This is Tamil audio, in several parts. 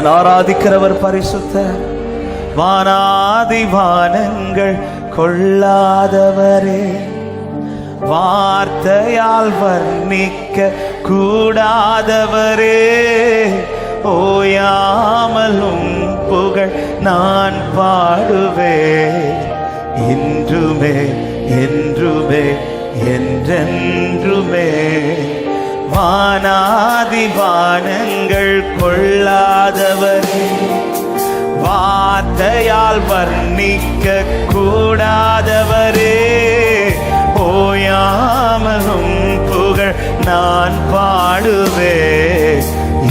நான் ஆராதிக்கிறவர் பரிசுத்த வானாதி வானங்கள் கொள்ளாதவரே. வார்த்தையால் வர்ணிக்க கூடாதவரே. ஓயாமலும் புகழ் நான் பாடுவே என்றுமே என்றுமே என்றென்றுமே. வானாதி வானங்கள் கொள்ளாதவரே. வார்த்தையால் வர்ணிக்க கூடாதவரே ஓயாமலும் புகழ் நான் பாடுவே.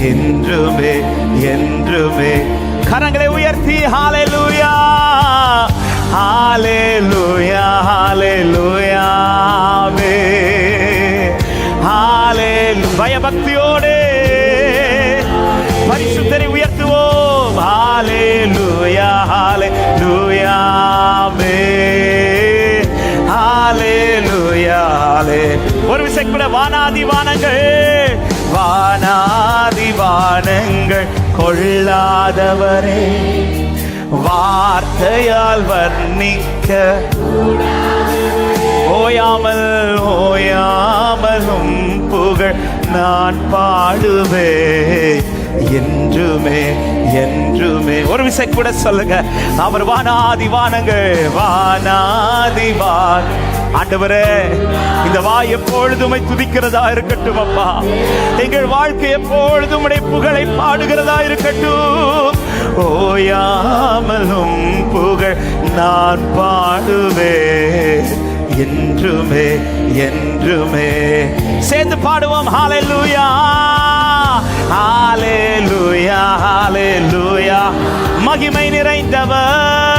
என்றுமே என்றுமே. கரங்களை உயர்த்தி ஹாலை ஹalleluya ஹalleluya ஒரு விசை கூட வானாதி வானங்கள் வானாதி வானங்கள் கொள்ளாதவரே. வார்த்தையால் வர்ணிக்க ஓயாமல் ஓயாமலும் புகழ் நான் பாடுவே. என்றுமே என்றுமே. ஒரு விசை கூட சொல்லுங்க. அவர் வானாதி வானங்கள் வானாதி வான் ஆண்டவரே இந்த வாய் எப்பொழுதுமை துதிக்கிறதா இருக்கட்டும் அப்பா. எங்கள் வாழ்க்கை எப்பொழுதும் உடைய புகழை பாடுகிறதா இருக்கட்டும். ஓயாமலும் புகழ் நான் பாடுவே என்றுமே என்றுமே. சேர்ந்து பாடுவோம் ஹalleluya. ஹalleluya ஹalleluya. மகிமை நிறைந்தவர்.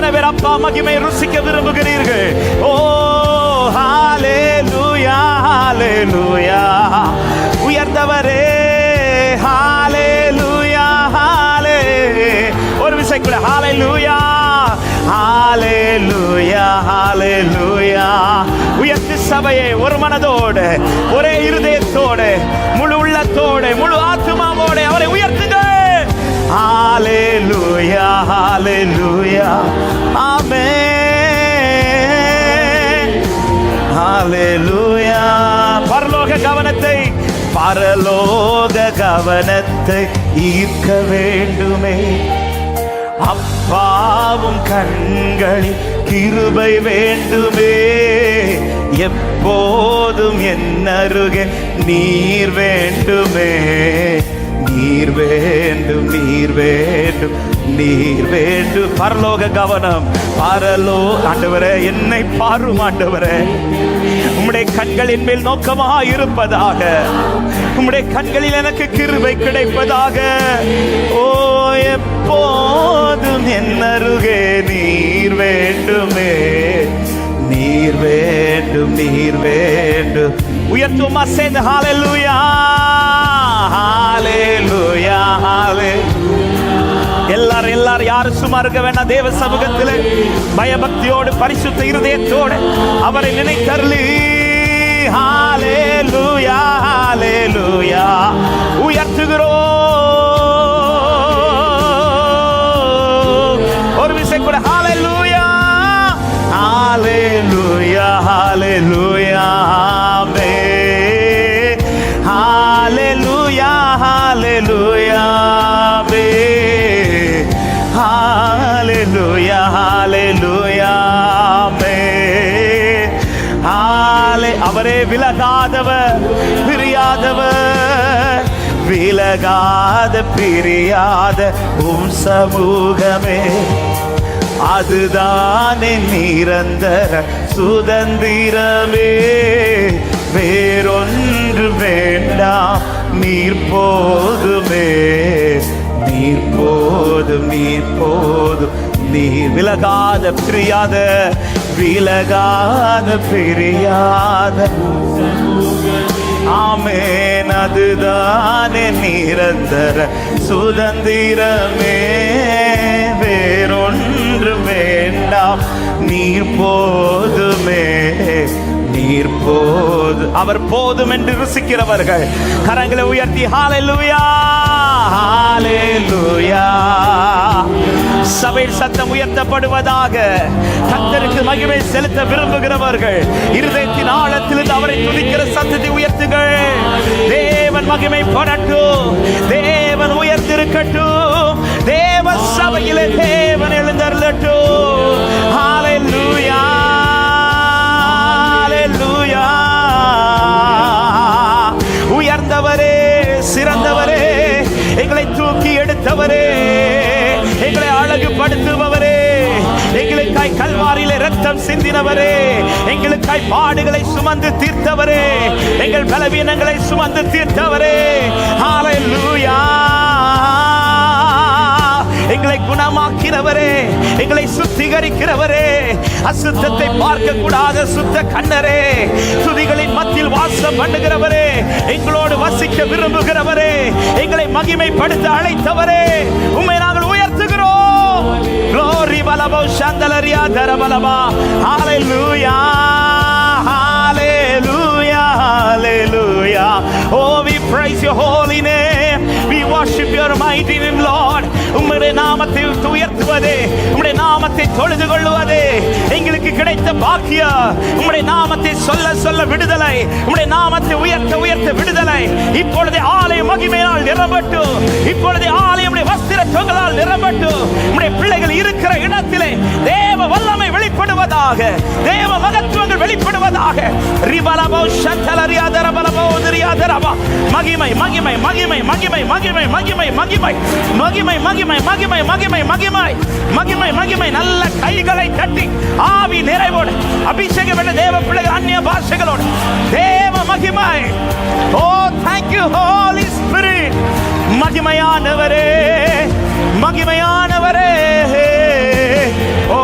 எத்தனை பேர் அப்பா மகிமை ருசிக்க விரும்புகிறீர்கள்? ஓ ஹalleluya ஹalleluya. உயர்ந்தவரே ஹalleluya ஹalலே ஒரு விசை கூட ஹாலே லூயா ஹாலே லூயா ஹாலே லூயா உயர்த்து சபையை ஒரு மனதோடு ஒரே இருதயத்தோடு முழு உள்ளத்தோடு முழு ஆத்துமாவோடு அவரை உயர்த்துங்க ஹalleluya ஹalleluya. ஆமென் கவனத்தை பரலோக கவனத்தை ஈர்க்க வேண்டுமே. அப்பாவும் கண்களில் கிருபை வேண்டுமே. எப்போதும் என் அருகே நீர் வேண்டுமே. நீர் வேண்டும் நீர் வேண்டும் நீர் வேண்டும். பரலோக கவனம். பரலோ ஆண்டவரே என்னை பாரும் ஆண்டவரே. உம்முடைய கண்களின் மேல் நோக்கமாக இருப்பதாக. உம்முடைய கண்களில் எனக்கு கிருபை கிடைப்பதாக. ஓ எப்போதும் என் அருகே நீர் வேண்டுமே. நீர் வேண்டும் நீர் வேண்டும். உயர்த்துமா சேர்ந்து. ஹalleluya எல்லாரும் யாரும் சும்மா இருக்க வேண்டாம். தேவ சமூகத்தில் பயபக்தியோடு பரிசுத்த இருதயத்தோடு அவரை நினைத்தருளி. ஹாலே லூயா உயர்த்துகிறோம். ஹalleluya ஹalleluya ஆமென் அவரே விலகாதவர் பிரியாதவர். விலகாத பிரியாத உம் சமூகமே. அதுதானே நிரந்தர சுதந்திரமே. வேறொன்று வேண்டாம் நீர் போதுமே. நீர் போதும் நீர் போதும். நீ விலகாத பிரியாத விலகாத பிரியாத. ஆமேன் அதுதானே நிரந்தர சுதந்திரமே. வேறொன்று வேண்டாம் நீர் போதுமே. நீர் போது அவர் போதும் என்று ருசிக்கிறவர்கள். கரங்களை உயர்த்தி ஹாலே லூயா ஹாலே ஹalleluya சபையில் சத்தம் உயர்த்தப்படுவதாக கத்தருக்கு மகிமை செலுத்த விரும்புகிறவர்கள். இருதயத்தின் ஆழத்திலிருந்து அவரை துதிக்கிற சத்தத்தை உயர்த்துங்கள். தேவன் மகிமை படட்டும். தேவன் உயர்த்திருக்கட்டும் தேவ சபையிலே தேவன் எழுந்தருளட்டும். அழகுபடுத்துபவரே எங்களுக்காய் கல்வாரியில ரத்தம் சிந்தினவரே. எங்களுக்காய் பாடுகளை சுமந்து தீர்த்தவரே. எங்கள் பலவீனங்களை சுமந்து தீர்த்தவரே. ஹalleluya எங்களை குணமாக்கிறவரே. எங்களை சுத்திகரிக்கிறவரே. அசுத்தத்தை பார்க்க கூடாத சுத்த கண்ணரே. துதிகளின் மத்தியில் வாசம் பண்ணுகிறவரே. எங்களோடு வசிக்க விரும்புகிறவரே. எங்களை மகிமைப்படுத்த அழைத்தவரே. உண்மை பலமோ சந்தலரியா தரபலமா ஹாலே லூயா hallelujah hallelujah oh we praise your holy name we worship your mighty name lord உம்முடைய நாமத்தில் துயர்த்துவதே உம்முடைய நாமத்தை தொழுது கொள்ளுவதே எங்களுக்கு கிடைத்த பாக்கிய உம்முடைய நாமத்தை சொல்ல சொல்ல விடுதலை உம்முடைய நாமத்தை உயர்த்த உயர்த்த விடுதலை. இப்பொழுது ஆலை மகிமையால் நிரம்பட்டும். இப்பொழுது ஆலை உம்முடைய வஸ்திரத்துவங்களால் நிரம்பட்டும். உம்முடைய பிள்ளைகள் இருக்கிற இடத்திலே தேவ வல்லமை வெளிப்படுவதாக தேவ மகத்துவங்கள் வெளிப்படுவதாக. ரிபலபோ சந்தலரியாதரபலபோ உதிரியாதரபா மகிமை மகிமை மகிமை மகிமை மகிமை மகிமை மகிமை. மகிமை மகிமை மகிமை மகிமை மகிமை. மகிமை மகிமை நல்ல கைகளை தட்டி ஆவி நிறைவோடு அபிஷேகம் என்ற தேவ பிள்ளைகள் அந்நிய பாஷைகளோடு. தேவ மகிமை. ஓ தேங்க்யூ ஹோலி ஸ்பிரிட் மகிமையானவரே மகிமையானவரே ஓ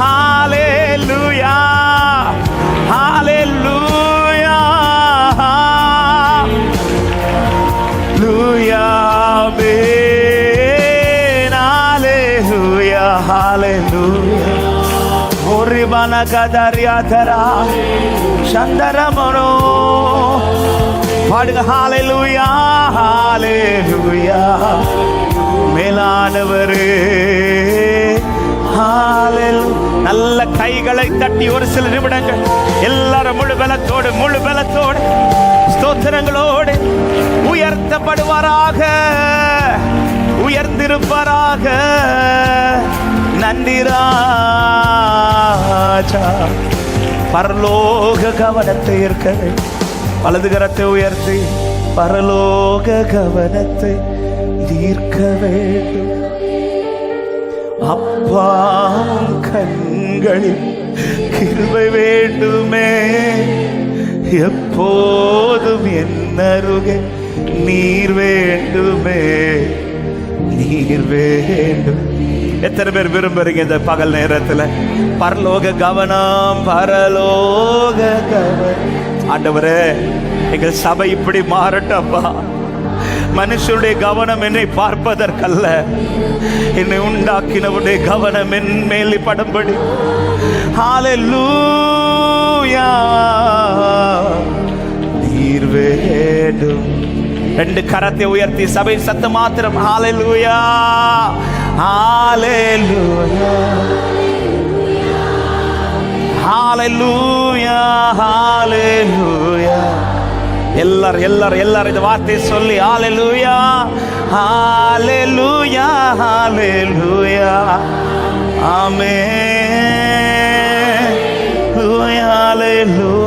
ஹாலே லூயா ஹாலே லூயா லூயா பேனாலே லூயா ஹாலே லூயா ஒரு மன கதரியாதரா சந்தரமனோ பாடுங்க ஹalleluya, hallelujah. மேலானவரே நல்ல கைகளை தட்டி ஒரு சில நிமிடங்கள். எல்லாரும் முழு பலத்தோடு முழு பலத்தோடு ஸ்தோத்திரங்களோடு உயர்த்தப்படுவாராக உயர்ந்திருப்பாராக. நன்றி ராஜா பரலோக கவனத்தை இருக்க வலது கரத்தை உயர்த்தி பரலோக கவனத்தை தீர்க்க வேண்டும். அப்பா கண்களில் கிருபை வேண்டுமே. எப்போதும் என் அருகே நீர் வேண்டுமே. நீர் வேண்டும். எத்தனை பேர் விரும்புறீங்க இந்த பகல் நேரத்தில்? பரலோக கவனம் பரலோக கவனம். ஆண்டவரே எங்கள் சபை இப்படி மாறட்டப்பா மனுஷருடைய கவனம் என்னை பார்ப்பதற்கல்ல. என்னை உண்டாக்கினவுடைய கவனம் என் மேல் படம்படி நீர் வேண்டும் ரெண்டு கரத்தை உயர்த்தி சபை சத்து மாத்திரம். ஹalleluya ஹalleluya ஹalleluya ಎಲ್ಲರು ಎಲ್ಲರು ಎಲ್ಲರ ಇದು ವಾರ್ತೆ சொல்லி ஹalleluya ஹalleluya ஹalleluya ஆமென் ஹalleluya